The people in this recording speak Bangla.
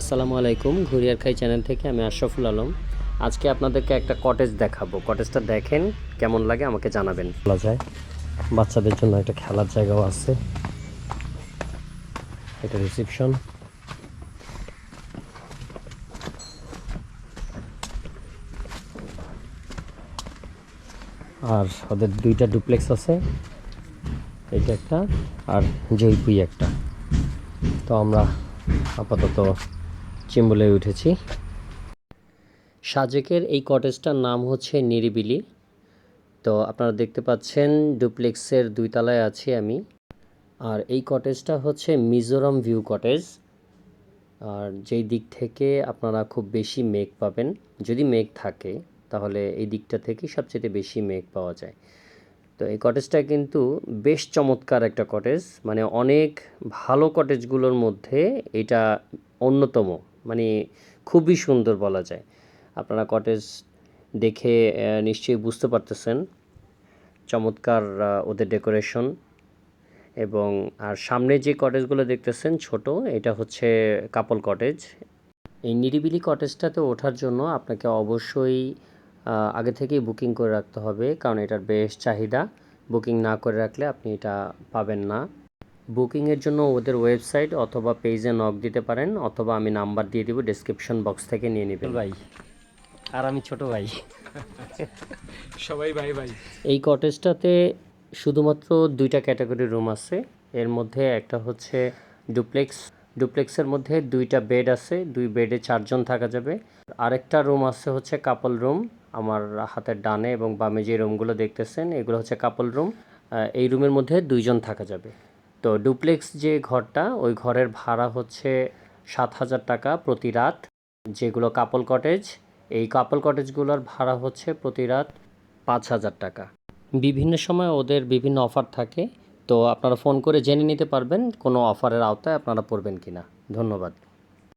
আসসালামু আলাইকুম, ঘুরিয়ার খাই চ্যানেল থেকে আমি আশরাফুল আলম। আজকে আপনাদেরকে একটা কটেজ দেখাবো। কটেজটা দেখেন, কেমন লাগে আমাকে জানাবেন। বলা যায়। বাচ্চাদের জন্য একটা খেলার জায়গাও আছে। এটা রিসেপশন আর ওদের দুইটা ডুপ্লেক্স আছে। এটা একটা, আর জয়পুই একটা। তো আমরা আপাতত চিম্বলে উঠেছি। সাজেকের এই কটেজটার নাম হচ্ছে নিরিবিলি। তো আপনারা দেখতে পাচ্ছেন ডুপ্লেক্সের দুই তলায় আছি আমি। আর এই কটেজটা হচ্ছে মিজোরাম ভিউ কটেজ। আর যেই দিক থেকে আপনারা খুব বেশি মেঘ পাবেন, যদি মেঘ থাকে, তাহলে এই দিকটা থেকেই সবচেয়ে বেশি মেঘ পাওয়া যায়। তো এই কটেজটা কিন্তু বেশ চমৎকার একটা কটেজ। মানে অনেক ভালো কটেজগুলোর মধ্যে এটা অন্যতম। মানে খুবই সুন্দর বলা যায়। আপনারা কটেজ দেখে নিশ্চয়ই বুঝতে পারতেছেন। চমৎকার ওদের ডেকোরেশন এবং আর সামনে যে কটেজগুলো দেখতেছেন ছোট, এটা হচ্ছে কাপল কটেজ এই নিরিবিলি কটেজটাতে ওঠার জন্য আপনাকে অবশ্যই আগে থেকেই বুকিং করে রাখতে হবে, কারণ এটার বেশ চাহিদা। বুকিং না করে রাখলে আপনি এটা পাবেন না। বুকিংয়ের জন্য ওদের ওয়েবসাইট অথবা পেজে নক দিতে পারেন অথবা আমি নাম্বার দিয়ে দিব ডেসক্রিপশন বক্স থেকে নিয়ে নেবেন। ভাই আর আমি ছোট ভাই। সবাই ভাই ভাই এই কটেজটাতে শুধুমাত্র দুইটা ক্যাটাগরির রুম আছে। এর মধ্যে একটা হচ্ছে ডুপ্লেক্স ডুপ্লেক্সের মধ্যে দুইটা বেড আছে দুই বেডে চারজন থাকা যাবে। আরেকটা রুম আছে হচ্ছে কাপল রুম আমার হাতের ডানে এবং বামে যে রুমগুলো দেখতেছেন এগুলো হচ্ছে কাপল রুম এই রুমের মধ্যে দুইজন থাকা যাবে। তো ডুপ্লেক্স যে ঘরটা, ওই ঘরের ভাড়া হচ্ছে সাত হাজার টাকা প্রতি রাত, যেগুলো কাপল কটেজ। এই কাপল কটেজগুলোর ভাড়া হচ্ছে প্রতি রাত পাঁচ হাজার টাকা। বিভিন্ন সময় ওদের বিভিন্ন অফার থাকে, তো আপনারা ফোন করে জেনে নিতে পারবেন কোনো অফারের আওতায় আপনারা পড়বেন কিনা। ধন্যবাদ।